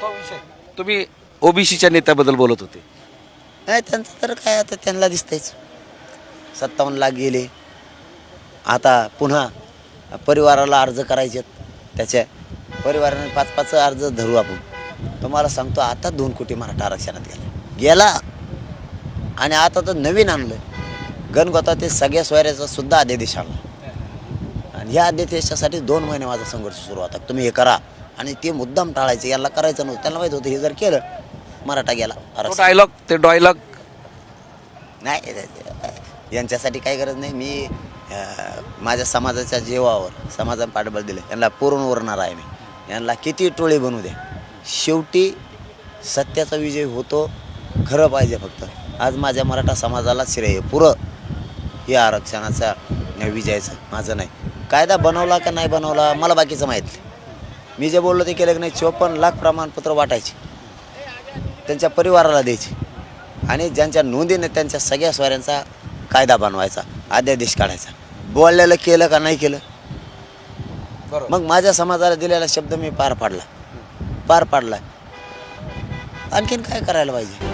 तो विषय. तुम्ही ओबीसीच्या नेत्याबद्दल बोलत होते. नाही त्यांचं तर काय आता त्यांना दिसतंयच. सत्तावन्न लाख गेले. आता पुन्हा परिवाराला अर्ज करायचे त्याच्या परिवाराने पाच पाच अर्ज धरू आपण. तुम्हाला सांगतो आता दोन कोटी मराठा आरक्षणात गेला. गेला. आणि आता तर नवीन आणलं गणगोता ते सगळ्या सोयऱ्याचा सुद्धा अध्यादेश आणला आणि ह्या अध्यादेशासाठी दोन महिने माझा संघर्ष सुरू होता. तुम्ही हे करा. आणि ते मुद्दाम टाळायचे याला करायचं नव्हतं. त्यांना माहीत होतं हे जर केलं मराठा गेला. डायलॉग ते डायलॉग नाही यांच्यासाठी काही गरज नाही. मी माझ्या समाजाच्या जीवावर समाजाने पाठबळ दिले यांना पुरून उरणार आहे मी. यांना किती टोळी बनवू द्या शेवटी सत्याचा विजय होतो. खरं पाहिजे फक्त. आज माझ्या मराठा समाजाला श्रेय आहे. पुरं. या आरक्षणाचा विजयाचं. माझं नाही. कायदा बनवला का नाही बनवला मला बाकीचं माहीत मी जे बोललो ते केलं की नाही चोपन्न लाख प्रमाणपत्र वाटायचे. त्यांच्या परिवाराला द्यायचे. आणि ज्यांच्या नोंदीने त्यांच्या सगळ्या स्वाऱ्यांचा कायदा बनवायचा अध्यादेश काढायचा. बोललेलं केलं का नाही केलं? बरोबर. मग माझ्या समाजाला दिलेला शब्द मी पार पाडला. पार पाडला. आणखीन काय करायला पाहिजे?